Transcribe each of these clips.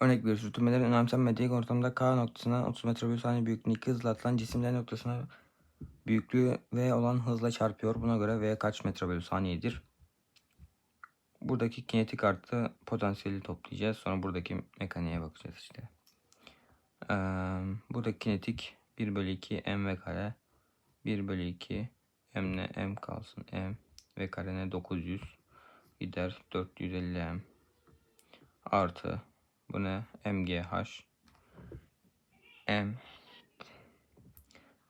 Örnek bir sürtünmelerin önemsenmediği ortamda K noktasından 30 metre bölü saniye büyüklüğündeki hızla atılan cisimler noktasına büyüklüğü V olan hızla çarpıyor. Buna göre V kaç metre bölü saniyedir? Buradaki kinetik artı potansiyeli toplayacağız. Sonra buradaki mekaniğe bakacağız işte. Ee, buradaki kinetik 1 bölü 2 m v kare 1 bölü 2 m ne m kalsın m v kare ne 900 gider 450 m artı bu ne? Mgh m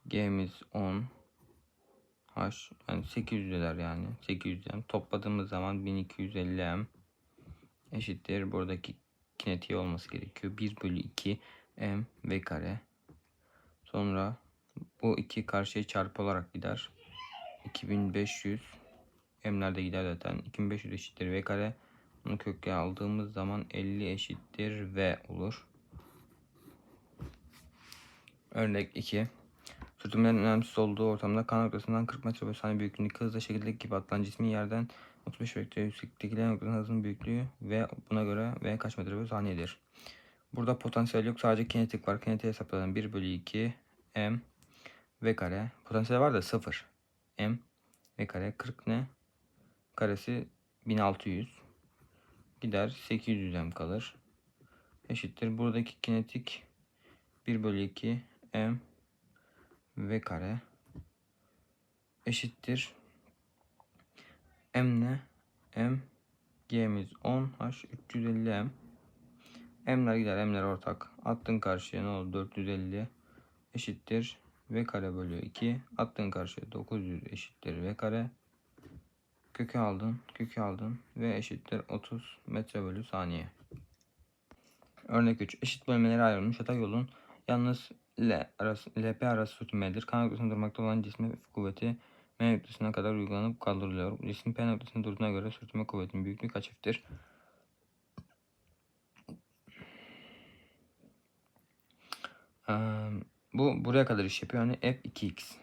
g'miz 10 h yani 800 eder yani. 800 m topladığımız zaman 1250 m eşittir. Buradaki kinetiği olması gerekiyor. 1 bölü 2 m v kare. Sonra bu iki karşıya çarpı olarak gider. 2500 m'ler de gider zaten? 2500 eşittir v kare bunu köke aldığımız zaman 50 eşittir v olur örnek 2 Sürtünmelerin önemsiz olduğu ortamda K noktasından 40 metre bölü saniye büyüklüğündeki hızla şekildeki gibi atılan cismin yerden 35 metre yükseklikteki L noktasının hızının büyüklüğü ve buna göre V kaç metre bölü saniyedir? Burada potansiyel yok sadece kinetik var. Kinetiği hesapladım 1 bölü 2 M V kare. Potansiyel var da 0. M V kare 40 ne? Karesi 1600. Gider. 800 M kalır. Eşittir. Buradaki kinetik 1 bölü 2 M v kare eşittir. M ne? M g'miz 10 h 350 m. M'ler gider. M'ler ortak. Attın karşıya ne oldu 450 eşittir. V kare bölü 2 attın karşıya 900 eşittir v kare kökü aldın kökü aldın ve eşittir 30 metre bölü saniye örnek 3 eşit bölmelere ayrılmış yatay yolun yalnız L arası, LP arası sürtünmedir. K noktasında durmakta olan cisme kuvveti M noktasına kadar uygulanıp kaldırılıyor. Cisim P noktasında durduğuna göre sürtünme kuvvetinin büyüklüğü kaç F'tir? Bu buraya kadar iş yapıyor. Yani F 2x.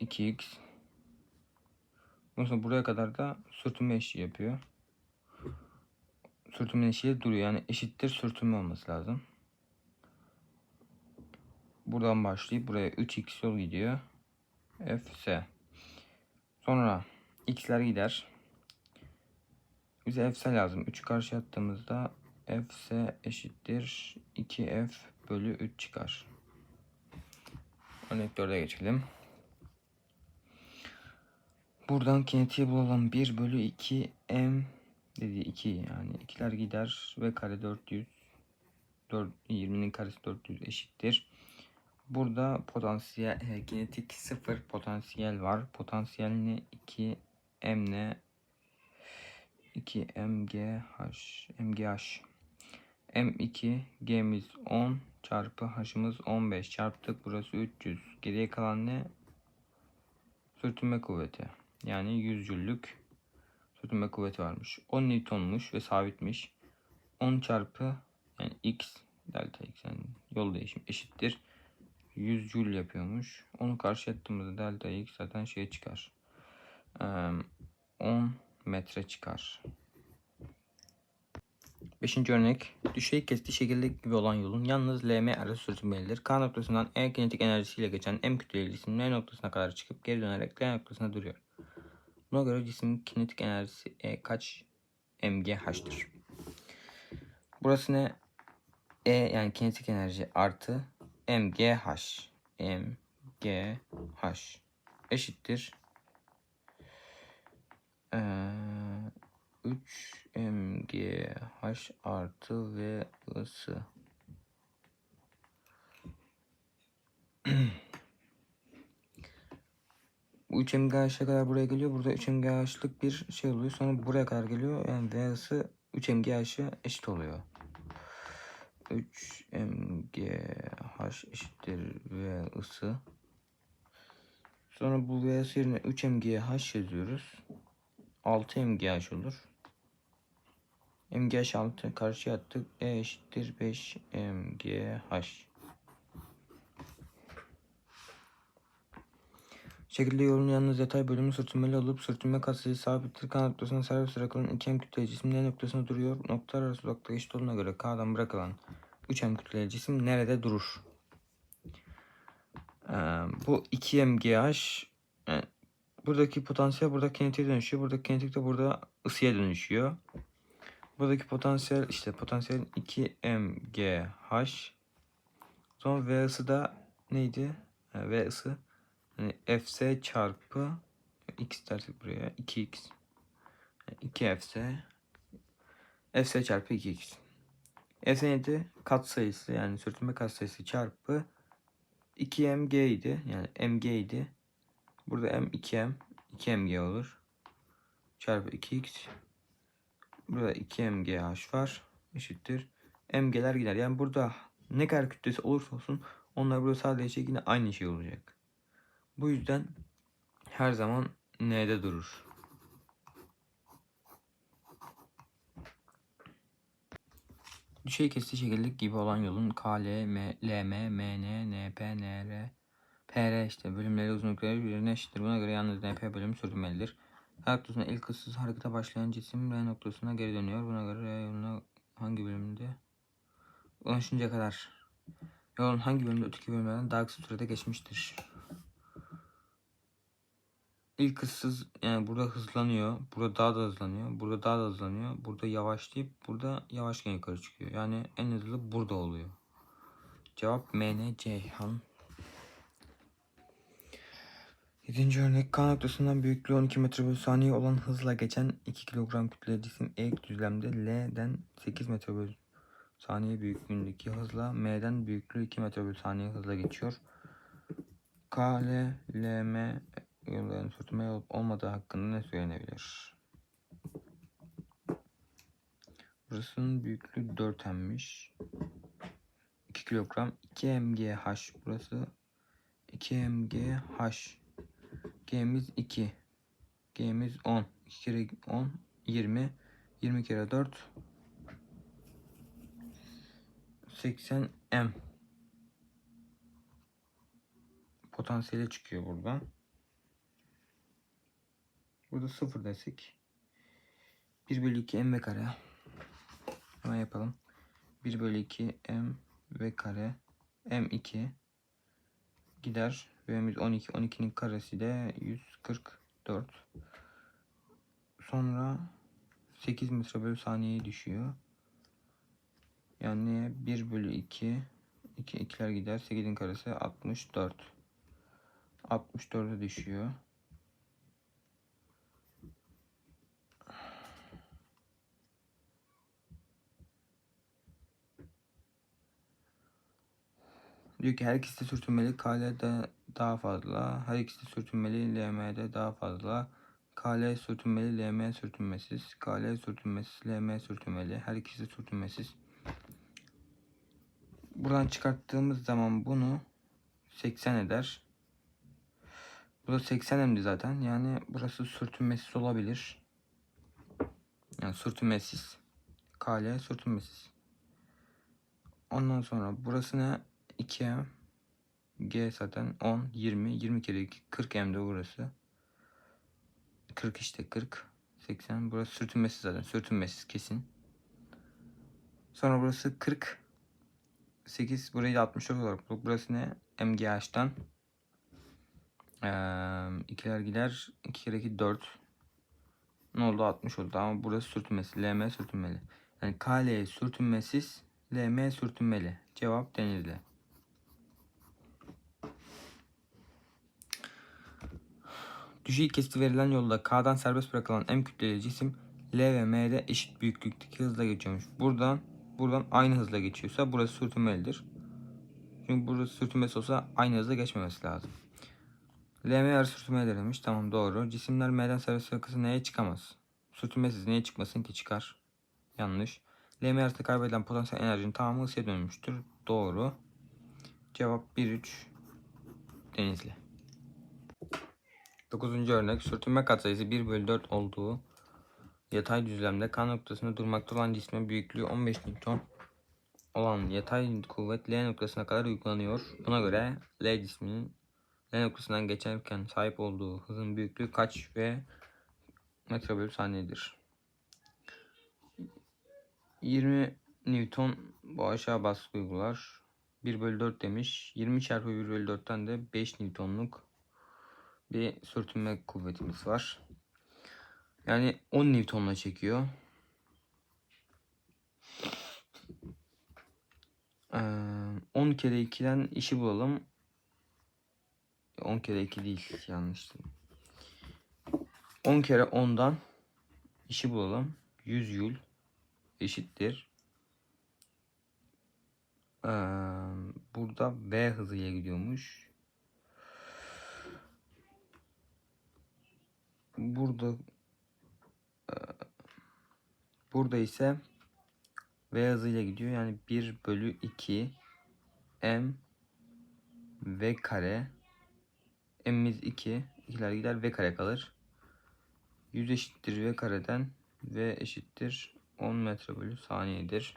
2x. Bundan sonra buraya kadar da sürtünme eşiği yapıyor. Sürtünme eşiği duruyor. Yani eşittir sürtünme olması lazım. Buradan başlayıp buraya 3x yol gidiyor. fs. Sonra x'ler gider. Bize fs lazım. 3'ü karşı attığımızda fs eşittir 2f bölü 3 çıkar. Örnek 4'e geçelim. Buradan kinetiği bulalım. 1 bölü 2 m dedi 2 yani 2'ler gider ve kare 400 4, 20'nin karesi 400 eşittir. Burada potansiyel e, kinetik 0 potansiyel var. Potansiyel ne? 2 m ne? 2 mgh mgh m2 g'miz 10 çarpı h'ımız 15 çarptık burası 300 geriye kalan ne sürtünme kuvveti yani yüzcüllük sürtünme kuvveti varmış 10 newtonmuş ve sabitmiş 10 çarpı yani x delta x yani yol değişim eşittir 100 joule yapıyormuş. Onu karşı attığımızda delta x zaten şey çıkar. 10 metre çıkar. Beşinci örnek. Düşey kesti şekilde gibi olan yolun yalnız LM arası sürtünmelidir. K noktasından E kinetik enerjisiyle geçen M kütleli cisim L noktasına kadar çıkıp geri dönerek L noktasına duruyor. Buna göre cismin kinetik enerjisi E kaç mgh'tir? Burası ne? E yani kinetik enerji artı MGH MGH eşittir ee, 3 MGH artı V ısı Bu 3 MGH'e kadar buraya geliyor. Burada 3 MGH'lık bir şey oluyor. Sonra buraya kadar geliyor. Yani V ısı 3 MGH'e eşit oluyor. 3 mgh eşittir v ısı. Sonra bu v yerine 3 mgh yazıyoruz. 6 mgh olur. mgh 6 karşıya attık. e eşittir 5 mgh. Şekilde yolun yalnız yatay bölümü sürtünmeli olup sürtünme katsayısı sabittir. K noktasına serbest bırakılan 2M kütleli cisim L noktasında duruyor. Noktalar arası uzaklık eşit olduğuna göre K'dan bırakılan 3M kütleli cisim nerede durur? Ee, bu 2MGH e, buradaki potansiyel burada kinetiğe dönüşüyor. Buradaki kinetik de burada ısıya dönüşüyor. Buradaki potansiyel işte potansiyel 2MGH Son V ısı da neydi? Ha, v ısı yani Fs çarpı x dersek buraya 2x 2Fs Fs çarpı 2x Fs neydi? Kat sayısı yani sürtünme kat sayısı çarpı 2mg idi. Yani mg idi. Burada m 2m 2mg olur. Çarpı 2x Burada 2mgh var. Eşittir. mg'ler gider. Yani burada ne kadar kütlesi olursa olsun onlar burada sadece yine aynı şey olacak. Bu yüzden her zaman N'de durur. Düşey kesici şekillik gibi olan yolun K, L, M, L, M, M, N, N, P, N, R, P, R işte bölümleri uzunlukları birbirine eşittir. Buna göre yalnız N, P bölümü sürtünmelidir. R noktasına ilk hızsız harekete başlayan cisim R noktasına geri dönüyor. Buna göre R yoluna hangi bölümde ulaşıncaya kadar yolun hangi bölümde öteki bölümlerden daha kısa sürede geçmiştir? İlk hızsız yani burada hızlanıyor. Burada daha da hızlanıyor. Burada daha da hızlanıyor. Burada yavaşlayıp burada yavaşken yukarı çıkıyor. Yani en hızlı burada oluyor. Cevap M, N, Ceyhan. Yedinci örnek K noktasından büyüklüğü 12 metre bölü saniye olan hızla geçen 2 kilogram kütleli cisim eğik düzlemde L'den 8 metre bölü saniye büyüklüğündeki hızla M'den büyüklüğü 2 metre bölü saniye hızla geçiyor. K, L, L, M yolların sürtünme olup olmadığı hakkında ne söylenebilir? Burasının büyüklüğü 4 emmiş. 2 kilogram 2 mgh burası 2 mgh G'miz 2 G'miz 10 2 kere 10 20 20 kere 4 80 M potansiyeli çıkıyor buradan. Burada 0 desek. 1 bölü 2 m kare. Hemen yapalım. 1 bölü 2 m v kare. m2 gider. V'miz 12 12'nin karesi de 144 sonra 8 metre bölü saniyeye düşüyor. Yani 1 bölü 2 2 ikiler gider. 8'in karesi 64 64'e düşüyor Diyor ki her ikisi de sürtünmeli KL'de daha fazla. Her ikisi de sürtünmeli LM'de daha fazla. KL sürtünmeli LM sürtünmesiz. KL sürtünmesiz LM sürtünmeli. Her ikisi de sürtünmesiz. Buradan çıkarttığımız zaman bunu 80 eder. Burası 80 emdi zaten. Yani burası sürtünmesiz olabilir. Yani sürtünmesiz. KL sürtünmesiz. Ondan sonra burası ne? 2M G zaten 10 20 20 kere 2 40 M'de burası. 40 işte 40 80 burası sürtünmesiz zaten sürtünmesiz kesin. Sonra burası 40 8 burayı da 64 olarak bulduk. Burası ne? MGH'tan ee, ikiler gider. 2 kere 2 4 ne oldu? 60 oldu. Ama burası sürtünmesi. LM sürtünmeli. Yani KL sürtünmesiz LM sürtünmeli. Cevap denizli Düşey kesiti verilen yolda K'dan serbest bırakılan M kütleli cisim L ve M'de eşit büyüklükteki hızla geçiyormuş. Buradan buradan aynı hızla geçiyorsa burası sürtünmelidir. Çünkü burası sürtünmesi olsa aynı hızla geçmemesi lazım. L M arası sürtünmeli demiş. Tamam doğru. Cisimler M'den serbest bırakılsa neye çıkamaz? Sürtünmesiz neye çıkmasın ki çıkar? Yanlış. L M arasında kaybedilen potansiyel enerjinin tamamı ısıya dönmüştür. Doğru. Cevap 1-3 Denizli. 9. örnek sürtünme katsayısı 1 bölü 4 olduğu yatay düzlemde K noktasında durmakta olan cisme büyüklüğü 15 Newton olan yatay kuvvet L noktasına kadar uygulanıyor. Buna göre L cisminin L noktasından geçerken sahip olduğu hızın büyüklüğü kaç ve metre bölü saniyedir? 20 Newton bu aşağı baskı uygular. 1 bölü 4 demiş. 20 çarpı 1 bölü 4'ten de 5 Newton'luk bir sürtünme kuvvetimiz var. Yani 10 Newton'la çekiyor. Ee, 10 kere 2'den işi bulalım. 10 kere 2 değil yanlıştı. 10 kere 10'dan işi bulalım. 100 yul eşittir. Ee, burada V hızıyla gidiyormuş. Burada e, burada ise V hızıyla gidiyor. Yani 1 bölü 2 M V kare M'imiz 2. İkiler gider V kare kalır. 100 eşittir V kareden V eşittir 10 metre bölü saniyedir.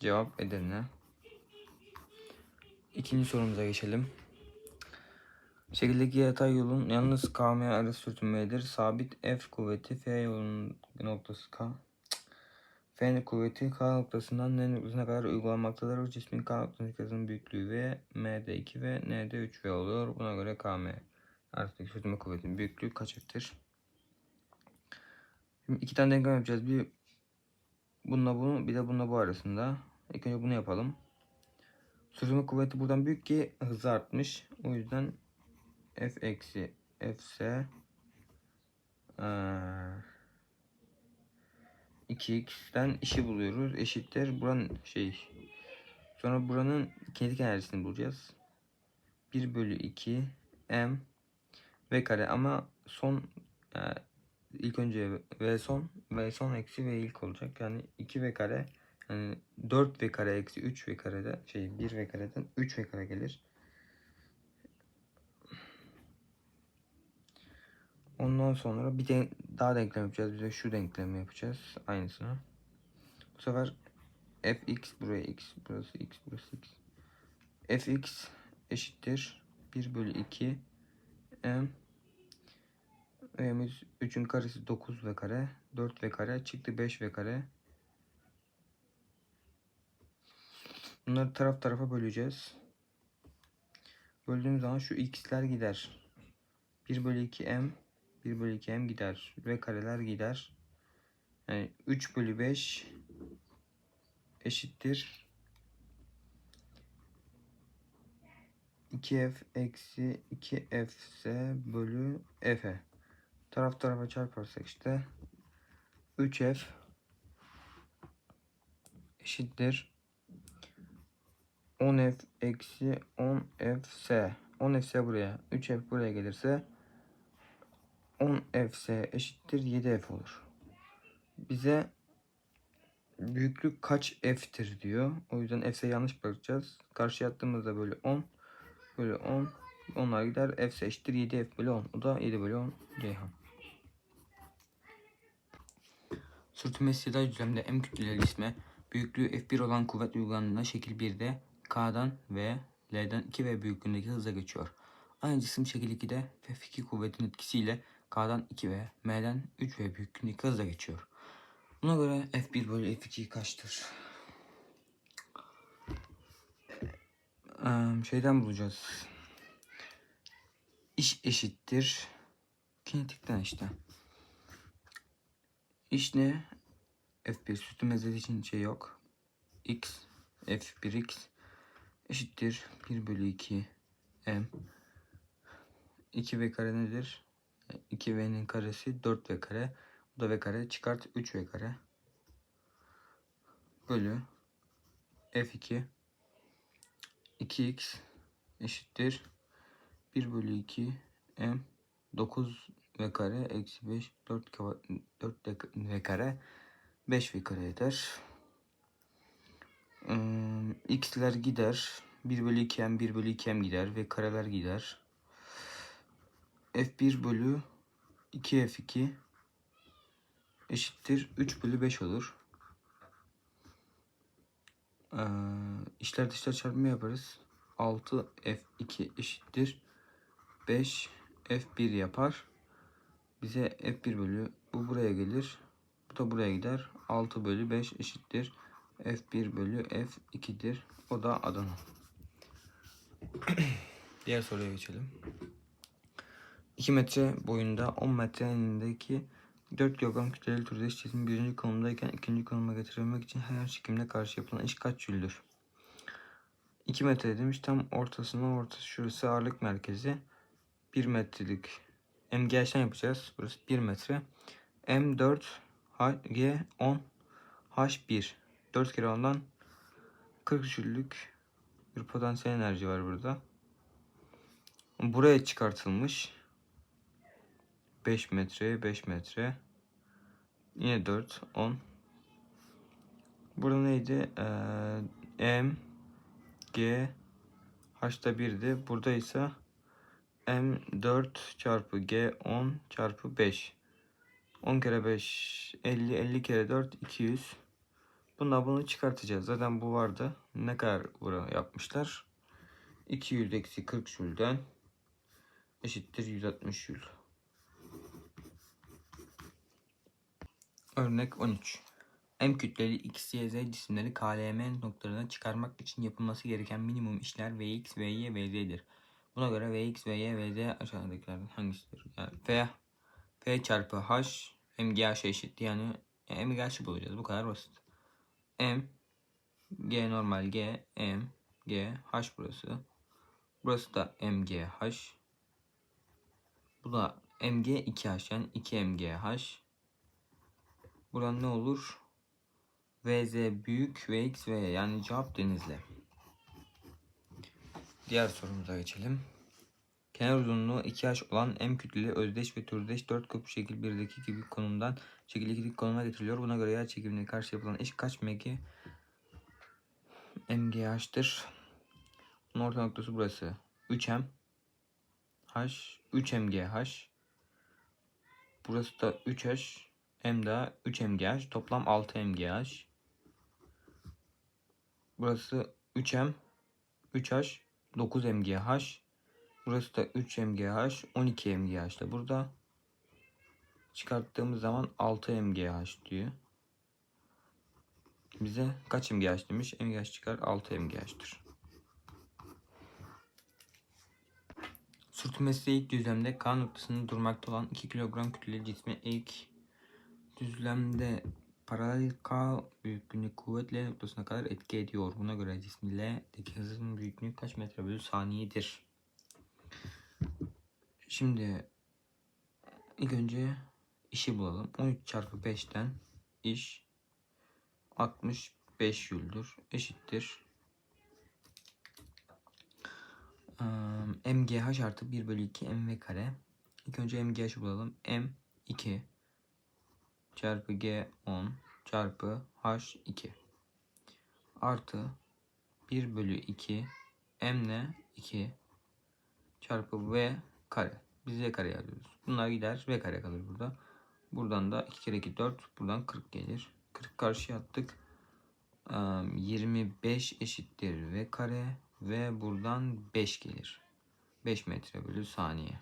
Cevap Edirne. İkinci sorumuza geçelim. Şekildeki yatay yolun yalnız KM arası sürtünmedir. Sabit F kuvveti F yolunun noktası K. F kuvveti K noktasından N noktasına kadar uygulanmaktadır. Cismin K noktasının büyüklüğü V, M'de 2 ve N'de 3 V oluyor. Buna göre KM arasındaki sürtünme kuvvetinin büyüklüğü kaç F'tir? Şimdi iki tane denklem yapacağız. Bir bununla bunu bir de bununla bu arasında. İlk önce bunu yapalım. Sürtünme kuvveti buradan büyük ki hızı artmış. O yüzden F eksi Fs eee, 2x'ten işi buluyoruz. Eşittir. Buranın şey sonra buranın kinetik enerjisini bulacağız. 1 bölü 2 m v kare ama son e, ilk önce v son v son eksi v ilk olacak. Yani 2 v kare yani 4 v kare eksi 3 v karede şey 1 v kareden 3 v kare gelir. Ondan sonra bir de daha denklem yapacağız. Bir de şu denklemi yapacağız. Aynısını. Bu sefer fx buraya x burası x burası x. fx eşittir 1 bölü 2 m V'miz 3'ün karesi 9 v kare 4 v kare çıktı 5 v kare Bunları taraf tarafa böleceğiz. Böldüğümüz zaman şu x'ler gider. 1 bölü 2 m 1 bölü 2 m gider. V kareler gider. Yani 3 bölü 5 eşittir 2f eksi 2fs bölü f'e. Taraf tarafa çarparsak işte 3f eşittir 10f eksi 10fs 10fs buraya 3f buraya gelirse 10fs eşittir 7f olur. Bize büyüklük kaç f'tir diyor. O yüzden f'e yanlış bırakacağız. Karşıya attığımızda böyle 10 böyle 10 onlar gider. f eşittir 7f bölü 10. O da 7 bölü 10 Ceyhan. Sürtünme istidal düzlemde M kütleleri isme büyüklüğü F1 olan kuvvet uygulandığında şekil 1'de K'dan ve L'den 2V büyüklüğündeki hızla geçiyor. Aynı cisim şekil 2'de F2 kuvvetin etkisiyle K'dan 2V, M'den 3V büyüklüğündeki hızla geçiyor. Buna göre F1 bölü F2 kaçtır? Ee, şeyden bulacağız. İş eşittir. Kinetikten işte. İş ne? F1 sütü mezeli için şey yok. X F1x eşittir 1 bölü 2 M 2V kare nedir? 2V'nin karesi 4V kare. Bu da V kare çıkart 3V kare. Bölü F2 2x eşittir 1 bölü 2 M 9 V kare eksi 5 4 4 V kare 5 V kare eder. Hmm, x'ler gider. 1 bölü 2m 1 bölü 2m gider ve kareler gider. F1 bölü 2f2 eşittir 3 bölü 5 olur. Ee, işler dışlar çarpımı yaparız. 6 F2 eşittir 5 F1 yapar. Bize F1 bölü bu buraya gelir. Bu da buraya gider. 6 bölü 5 eşittir. F1 bölü F2'dir. O da Adana. Diğer soruya geçelim. 2 metre boyunda 10 metre enindeki 4 kilogram kütleli türdeş cismin birinci konumdayken ikinci konuma getirilmek için her çekimle karşı yapılan iş kaç jüldür? 2 metre demiş tam ortasına ortası şurası ağırlık merkezi 1 metrelik MGH'den yapacağız. Burası 1 metre. M4 G 10 H1 4 kere ondan 40 jüllük bir potansiyel enerji var burada. Buraya çıkartılmış. 5 metre, 5 metre. Yine 4, 10. Burada neydi? Ee, M, G, H'da 1'di. Burada ise M 4 çarpı G 10 çarpı 5. 10 kere 5 50 50 kere 4 200. Bundan bunu çıkartacağız. Zaten bu vardı. Ne kadar bura yapmışlar? 200 eksi 40 jülden eşittir 160 jül. Örnek 13. M kütleli X, Y, Z cisimleri KLM noktalarına çıkarmak için yapılması gereken minimum işler Vx, Vy, Vz'dir. Buna göre Vx, Vy, Vz aşağıdakilerden hangisidir? Yani F, F çarpı H MGH eşit. Yani MGH'ı bulacağız. Bu kadar basit. M, G normal G, M, G, H burası. Burası da MGH. Bu da MG 2H yani 2 MGH. Buradan ne olur? VZ büyük VX V yani cevap denizli. Diğer sorumuza geçelim. Kenar uzunluğu 2h olan M kütleli özdeş ve türdeş 4 küp şekil 1'deki gibi konumdan şekil 2'deki konuma getiriliyor. Buna göre yer çekimine karşı yapılan iş kaç mg mgh'tır? Bunun orta noktası burası. 3m h 3 mgh Burası da 3h m daha 3 mgh toplam 6 mgh. Burası 3m 3h 9 mgh Burası da 3 mgh 12 mgh da burada. Çıkarttığımız zaman 6 mgh diyor. Bize kaç mgh demiş? mgh çıkar 6 mgh'tir. Sürtünmesi ilk düzlemde K noktasında durmakta olan 2 kilogram kütleli cismi ilk düzlemde paralel K büyüklüğünde kuvvetle noktasına kadar etki ediyor. Buna göre cismi L'deki hızın büyüklüğü kaç metre bölü saniyedir? Şimdi ilk önce işi bulalım. 13 çarpı 5'ten iş 65 yüldür. Eşittir. MGH artı 1 bölü 2 MV kare. İlk önce MGH'ı bulalım. M 2 çarpı G 10 çarpı H 2 artı 1 bölü 2 M ne? 2 çarpı V kare. Biz V kare yazıyoruz. Bunlar gider. V kare kalır burada. Buradan da 2 kere 2 4. Buradan 40 gelir. 40 karşıya attık. 25 eşittir V kare. Ve buradan 5 gelir. 5 metre bölü saniye.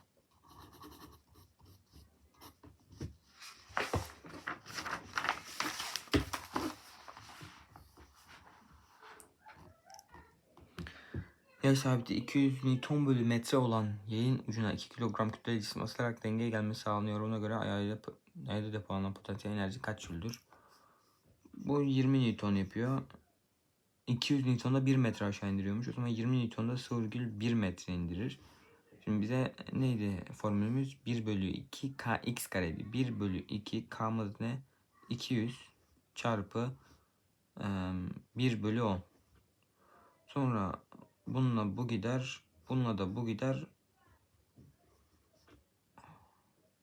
Yay sabiti 200 Newton bölü metre olan yayın ucuna 2 kilogram kütleli cisim asılarak dengeye gelmesi sağlanıyor. Ona göre ayağıyla, ayağıyla depolanan potansiyel enerji kaç jüldür? Bu 20 Newton yapıyor. 200 Newton'da 1 metre aşağı indiriyormuş. O zaman 20 Newton'da 0,1 metre indirir. Şimdi bize neydi formülümüz? 1 bölü 2 kx kareydi. 1 bölü 2 k'mız ne? 200 çarpı 1 bölü 10. Sonra Bununla bu gider. Bununla da bu gider.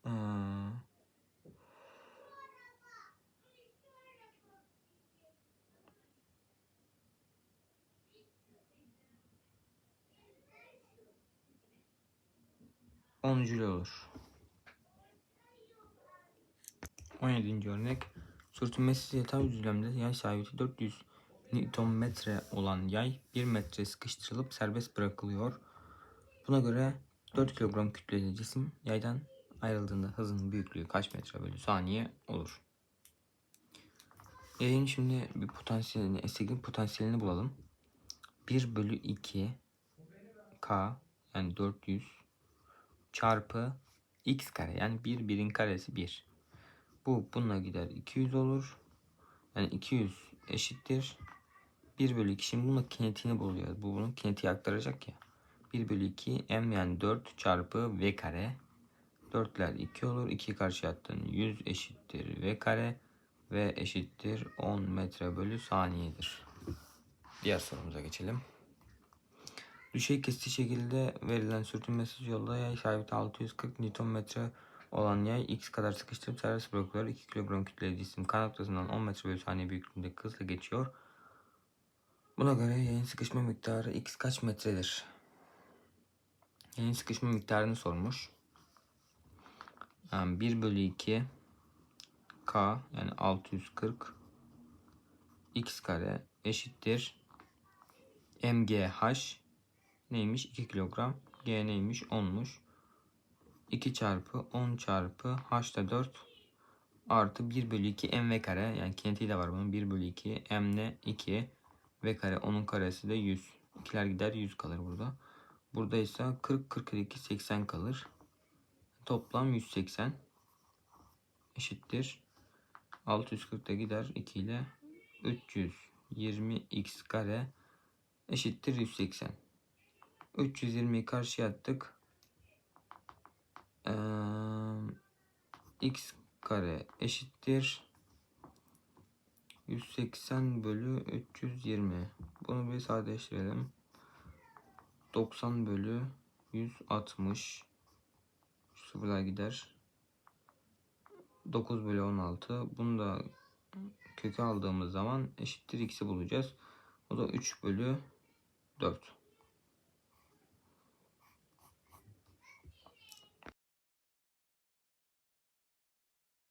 Ee, Onunculu olur. 17. örnek. Sürtünmesiz yatay düzlemde yay sabiti 400 Metre olan yay 1 metre sıkıştırılıp serbest bırakılıyor. Buna göre 4 kilogram kütleli cisim yaydan ayrıldığında hızının büyüklüğü kaç metre bölü saniye olur? Yayın şimdi bir potansiyelini, esnekin potansiyelini bulalım. 1 bölü 2 k yani 400 çarpı x kare yani 1 birin karesi 1. Bu bununla gider 200 olur. Yani 200 eşittir. 1 bölü 2 şimdi bunun kinetiğini buluyoruz. Bu bunun kinetiği aktaracak ya. 1 bölü 2 m yani 4 çarpı v kare. 4'ler 2 olur. 2 karşı attın. 100 eşittir v kare. V eşittir 10 metre bölü saniyedir. Diğer sorumuza geçelim. Düşey kesici şekilde verilen sürtünmesiz yolda yay sabiti 640 Nm olan yay x kadar sıkıştırıp serbest bırakılıyor. 2 kilogram kütleli cisim kan noktasından 10 metre bölü saniye büyüklüğünde hızla geçiyor. Buna göre yayın sıkışma miktarı x kaç metredir? Yayın sıkışma miktarını sormuş. Yani 1 bölü 2 k yani 640 x kare eşittir mgh. Neymiş? 2 kilogram. G neymiş? 10'muş 2 çarpı 10 çarpı h da 4 artı 1 bölü 2 mv kare. Yani kinetiği de var bunun. 1 bölü 2 m ne 2 v kare onun karesi de 100 ikiler gider 100 kalır burada. Burada ise 40 42 80 kalır. Toplam 180 eşittir. 640'da gider 2 ile 320x kare eşittir 180. 320'yi karşıya attık. Ee, x kare eşittir 180 bölü 320. Bunu bir sadeleştirelim. 90 bölü 160 sıfırlar gider. 9 bölü 16. Bunu da kökü aldığımız zaman eşittir x'i bulacağız. O da 3 bölü 4.